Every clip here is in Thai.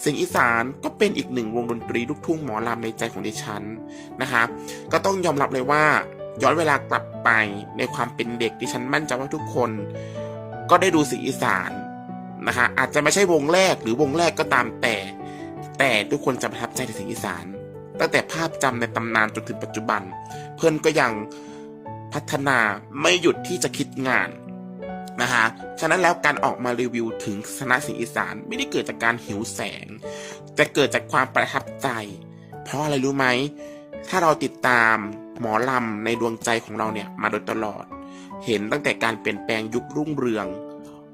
เสียงอีสานก็เป็นอีกหนึ่งวงดนตรีลูกทุ่งหมอลำในใจของดิฉันนะคะก็ต้องยอมรับเลยว่าย้อนเวลากลับไปในความเป็นเด็กดิฉันมั่นใจว่าทุกคน ก็ได้ดูเสียงอีสานนะคะอาจจะไม่ใช่วงแรกหรือวงแรกก็ตามแต่ แต่ทุกคนจะประทับใจในเสียงอีสาน ตั้งแต่ภาพจำในตำนานจนถึงปัจจุบัน เพื่อนก็ยังพัฒนาไม่หยุดที่จะคิดงาน นะคะฉะนั้นแล้วการออกมารีวิวถึงคณะเสีอีสานไม่ได้เกิดจากการหิวแสง แต่เกิดจากความประทับใจ เพราะอะไรรู้ไหม ถ้าเราติดตามหมอลำในดวงใจของเราเนี่ยมาโดยตลอด เห็นตั้งแต่การเปลี่ยนแปลงยุครุ่งเรือง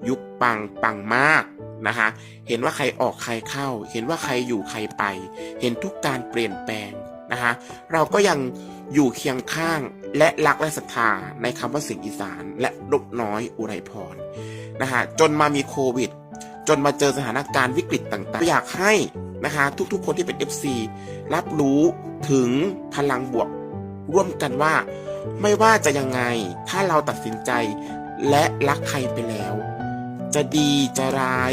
ยุคปังปังมากนะคะเห็นว่าใครออกใครเข้า เห็นว่าใครอยู่ใครไป เห็นทุกการเปลี่ยนแปลงนะคะเราก็ยัง อยู่เคียงข้างและรักและศรัทธาในคำว่าสิ่งอีสาน และนกน้อยอุไรพรนะคะจนมามีโควิด จนมาเจอสถานการณ์วิกฤตต่างๆ อยากให้นะคะทุกๆคนที่เป็น FC รับรู้ถึงพลังบวกร่วมกันว่า ไม่ว่าจะยังไงถ้าเราตัดสินใจและรักใครไปแล้ว จะดีจะร้าย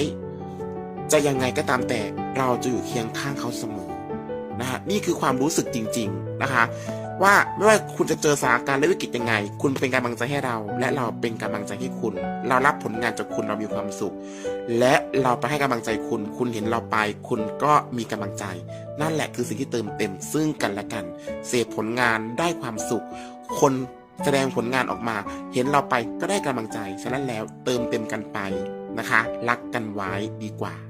จะยังไงก็ตามแต่เราจะอยู่เคียงข้างเขาเสมอนะฮะนี่คือความรู้สึกจริง ๆ นะคะ ว่าไม่ว่าคุณจะเจอสถานการณ์และวิกฤตยังไง คุณเป็นกำลังใจให้เรา และเราเป็นกำลังใจให้คุณ เรารับผลงานจากคุณเรามีความสุข และเราไปให้กำลังใจคุณ คุณเห็นเราไป คุณก็มีกำลังใจ นั่นแหละคือสิ่งที่เติมเต็มซึ่งกันและกัน เสพผลงานได้ความสุข คนแสดงผลงานออกมา เห็นเราไปก็ได้กำลังใจ ฉะนั้นแล้วเติมเต็มกันไปนะคะ รักกันไว้ดีกว่า